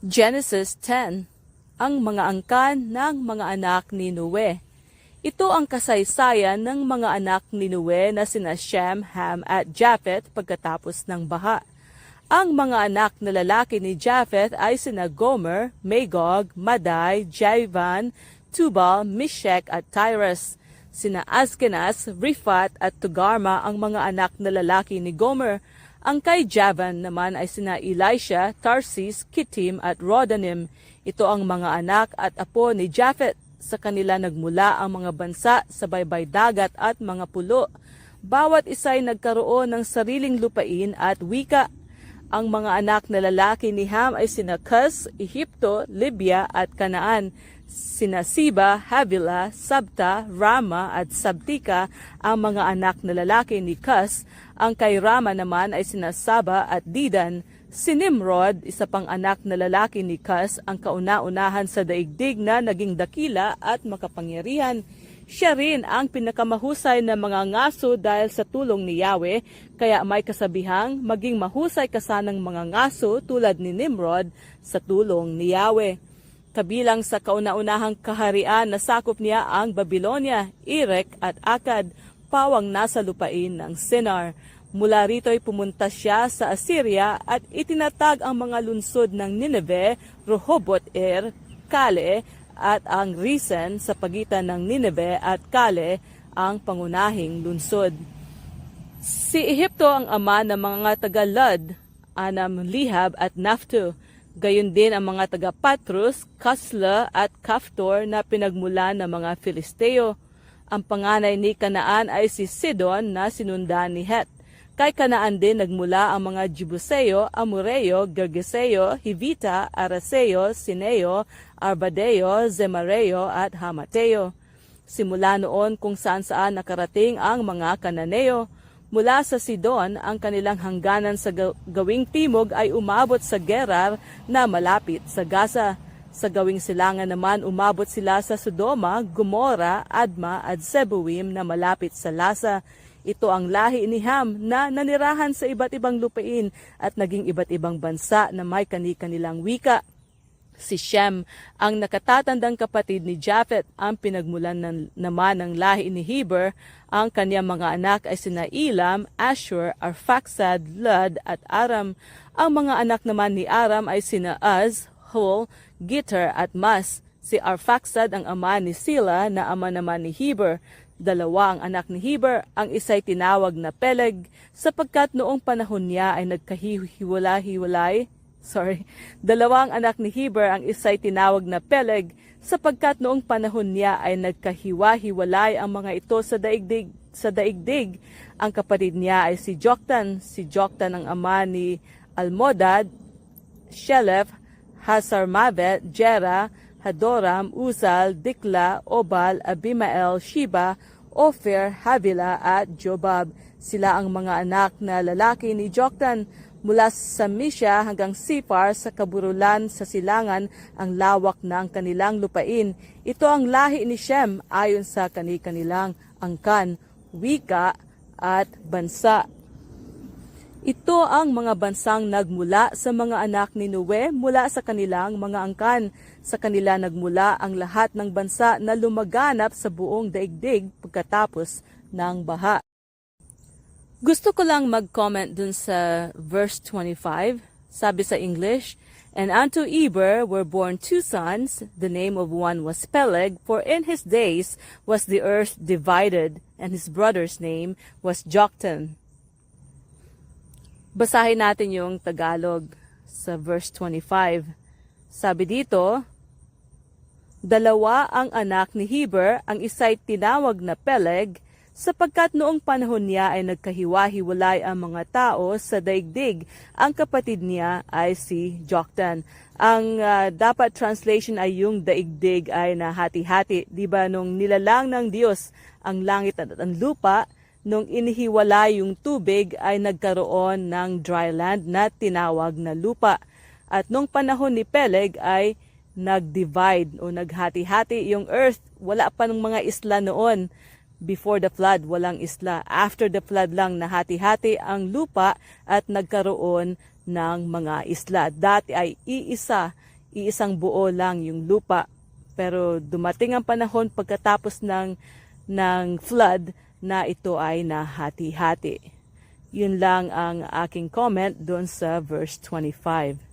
Genesis 10 Ang mga angkan ng mga anak ni Noe. Ito ang kasaysayan ng mga anak ni Noe na sina Shem, Ham at Japheth pagkatapos ng baha. Ang mga anak na lalaki ni Japheth ay sina Gomer, Magog, Madai, Javan, Tubal, Meshech at Tyrus. Sina Askenas, Rifat at Tugarma ang mga anak na lalaki ni Gomer. Ang kay Javan naman ay sina Elisha, Tarsis, Kittim at Rodanim. Ito ang mga anak at apo ni Japhet. Sa kanila nagmula ang mga bansa sa baybay dagat at mga pulo. Bawat isa'y nagkaroon ng sariling lupain at wika. Ang mga anak na lalaki ni Ham ay sina Cus, Ehipto, Libya at Kanaan. Sina Siba, Havila, Sabta, Rama at Sabtika ang mga anak na lalaki ni Cus. Ang kay Rama naman ay sina Saba at Didan. Si Nimrod, isa pang anak na lalaki ni Cus, ang kauna-unahan sa daigdig na naging dakila at makapangyarihan. Siya rin ang pinakamahusay na mga ngaso dahil sa tulong ni Yahweh, kaya may kasabihang maging mahusay ka sanang mga ngaso tulad ni Nimrod sa tulong ni Yahweh. Kabilang sa kauna-unahang kaharian na sakop niya ang Babylonia, Erek at Akkad, pawang nasa lupain ng Sinar. Mula rito'y pumunta siya sa Assyria at itinatag ang mga lunsod ng Nineveh, Rehoboth-ir, Kale at ang Risen sa pagitan ng Nineveh at Kale ang pangunahing lunsod. Si Ehipto ang ama ng mga taga-Lud, Anam, Lihab at Naphtu. Gayon din ang mga taga-Patrus, Kasla at Kaftor na pinagmula ng mga Filisteo. Ang panganay ni Kanaan ay si Sidon na sinundan ni Het. Kay Kanaan din nagmula ang mga Jebuseo, Amoreo, Gergeseo, Hivita, Araseo, Sineo, Arbadeo, Zemareo at Hamateo. Simula noon kung saan saan nakarating ang mga Kananeo. Mula sa Sidon, ang kanilang hangganan sa ga- gawing timog ay umabot sa Gerar na malapit sa Gaza. Sa gawing silangan naman umabot sila sa Sodoma, Gomora, Adma at Zeboim na malapit sa Lasa. Ito ang lahi ni Ham na nanirahan sa iba't ibang lupain at naging iba't ibang bansa na may kani-kanilang wika. Si Shem, ang nakatatandang kapatid ni Japhet, ang pinagmulan ng, naman ng lahi ni Heber. Ang kanyang mga anak ay sina Elam, Ashur, Arphaxad, Lud at Aram. Ang mga anak naman ni Aram ay sina Az, Hul, Gitter at Mas. Si Arphaxad ang ama ni Sila na ama naman ni Heber. Dalawa ang anak ni Heber, ang isa'y tinawag na Peleg, sapagkat noong panahon niya ay nagkahiwala-hiwalay sorry, dalawang anak ni Heber ang isa'y tinawag na Peleg sapagkat noong panahon niya ay nagkahiwa-hiwalay ang mga ito sa daigdig. Sa daigdig, ang kapatid niya ay si Joktan. Si Joktan ang ama ni Almodad, Shelef, Hasarmavet, Jera, Hadoram, Uzal, Dikla, Obal, Abimael, Shiba, Ophir, Havila at Jobab. Sila ang mga anak na lalaki ni Joktan. Mula sa Misha hanggang Sipar sa kaburulan sa silangan ang lawak ng kanilang lupain. Ito ang lahi ni Shem ayon sa kani-kanilang angkan, wika at bansa. Ito ang mga bansang nagmula sa mga anak ni Noe mula sa kanilang mga angkan. Sa kanila nagmula ang lahat ng bansa na lumaganap sa buong daigdig pagkatapos ng baha. Gusto ko lang mag-comment dun sa verse 25. Sabi sa English, And unto Eber were born two sons. The name of one was Peleg, for in his days was the earth divided, and his brother's name was Joktan. Basahin natin yung Tagalog sa verse 25. Sabi dito, Dalawa ang anak ni Heber, ang isa'y tinawag na Peleg, sapagkat noong panahon niya ay nagkahiwa-hiwalay ang mga tao sa daigdig. Ang kapatid niya ay si Joktan. Ang ah, dapat translation ay yung daigdig ay nahati-hati. Di ba nung nilalang ng Diyos ang langit at ang lupa, nung inihiwala yung tubig ay nagkaroon ng dry land na tinawag na lupa. At nung panahon ni Peleg ay nag-divide o naghati-hati yung earth. Wala pa ng mga isla noon. Before the flood, walang isla. After the flood lang, nahati-hati ang lupa at nagkaroon ng mga isla. Dati ay iisa iisang buo lang yung lupa. Pero dumating ang panahon pagkatapos ng, ng flood na ito ay nahati-hati. Yun lang ang aking comment doon sa verse 25.